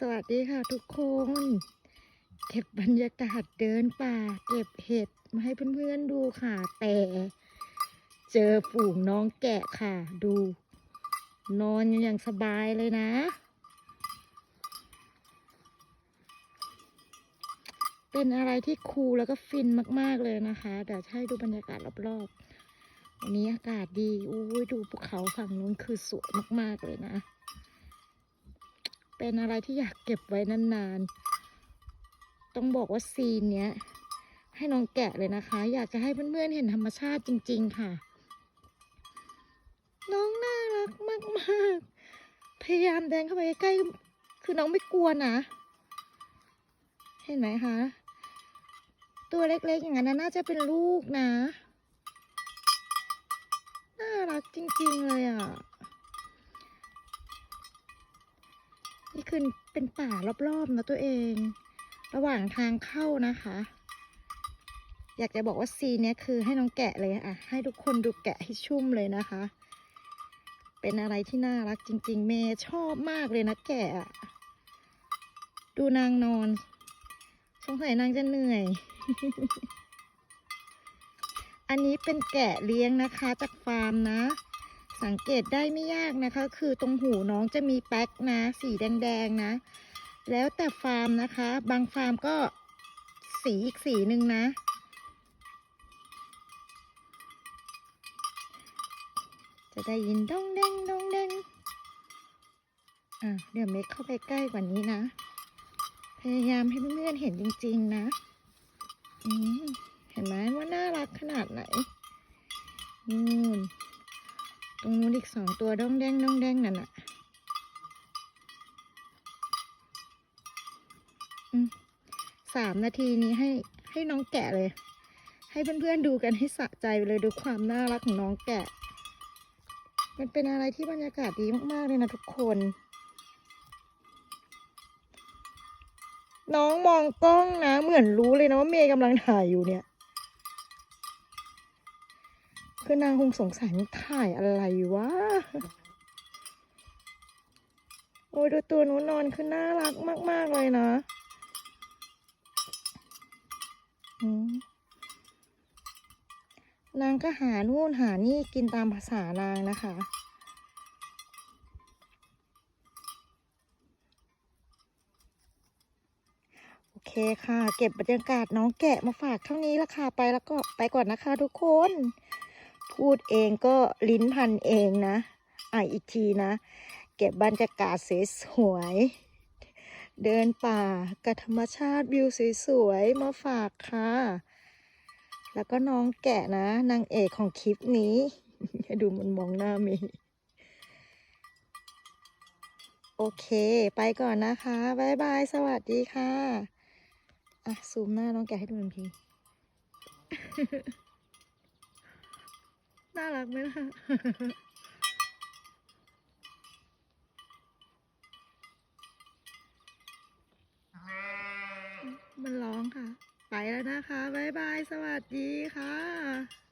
สวัสดีค่ะทุกคน เก็บบรรยากาศเดินป่า เก็บเห็ดมาให้เพื่อนๆดูค่ะ แต่เจอฝูงน้องแกะค่ะ ดู นอนอย่างสบายเลยนะ เป็นอะไรที่คูลแล้วก็ฟินมากๆเลยนะคะ เดี๋ยวให้ดูบรรยากาศรอบๆวันนี้อากาศดี อุ้ยดูภูเขาฝั่งนู้นคือสวยมากๆเลยนะ เป็นอะไรที่อยากเก็บไว้นานๆ ต้องบอกว่าซีนเนี้ย ให้น้องแกะเลยนะคะ อยากจะให้เพื่อนๆเห็นธรรมชาติจริง ๆ ค่ะ น้องน่ารักมากๆ พยายามเดินเข้าไปใกล้คือน้องไม่กลัวนะ เห็นไหมคะ ตัวเล็กๆ อย่างนั้นนะน่าจะเป็นลูกนะ น่ารักจริง ๆ เลยอะ คือเป็นป่ารอบๆนะตัวเอง ระหว่างทางเข้านะคะ อยากจะบอกว่าซีนเนี้ยคือให้น้องแกะเลยอะให้ทุกคนดูแกะให้ชุ่มเลยนะคะ เป็นอะไรที่น่ารักจริง ๆ เมย์ชอบมากเลยนะแกะดูนางนอน สงสัยนางจะเหนื่อย อันนี้เป็นแกะเลี้ยงนะคะจากฟาร์มนะ สังเกตได้ไม่ยากนะคะ คือตรงหูน้องจะมีแป๊กนะ สีแดงๆนะ แล้วแต่ฟาร์มนะคะ บางฟาร์มก็สีอีกสีหนึ่งนะ จะได้ยินดองแดงดองแดงอะเดี๋ยวเมคเข้าไปใกล้กว่านี้นะ พยายามให้เพื่อนๆเห็นจริง ๆ นะอืเห็นไหมว่าน่ารักขนาดไหนนู่น ตรงนู้นอีกสองตัวด้องแดงด้องแดงนั่นน่ะสามนาทีนี้ให้ให้น้องแกะเลย ให้เพื่อนๆดูกันให้สะใจไปเลยดูความน่ารักของน้องแกะ มันเป็นอะไรที่บรรยากาศดีมากๆเลยนะทุกคน น้องมองกล้องนะเหมือนรู้เลยนะว่าเมย์กำลังถ่ายอยู่เนี่ย คือนางคงสงสัยถ่ายอะไรวะ โอ้ยดูตัวนูนอนคือน่ารักมาก ๆ เลยนะนางก็หานู่นหานี่กินตามภาษานางนะคะ โอเคค่ะ เก็บบรรยากาศน้องแกะมาฝากเท่านี้ละค่ะ ไปแล้วก็ไปก่อนนะคะทุกคน พูดเองก็ลิ้นพันเองนะ อะอีกทีนะ เก็บบรรยากาศสวยๆเดินป่ากับธรรมชาติวิวสวยๆมาฝากค่ะ แล้วก็น้องแกะนะนางเอกของคลิปนี้ ดูมันมองหน้ามย์โอเค ไปก่อนนะคะบ๊ายบาย สวัสดีค่ะ อะ ซูมหน้าน้องแกะให้ดูหนึ่งที น่ารักไหมล่ะมันร้องค่ะ ไปแล้วนะคะ บ๊ายบาย สวัสดีค่ะ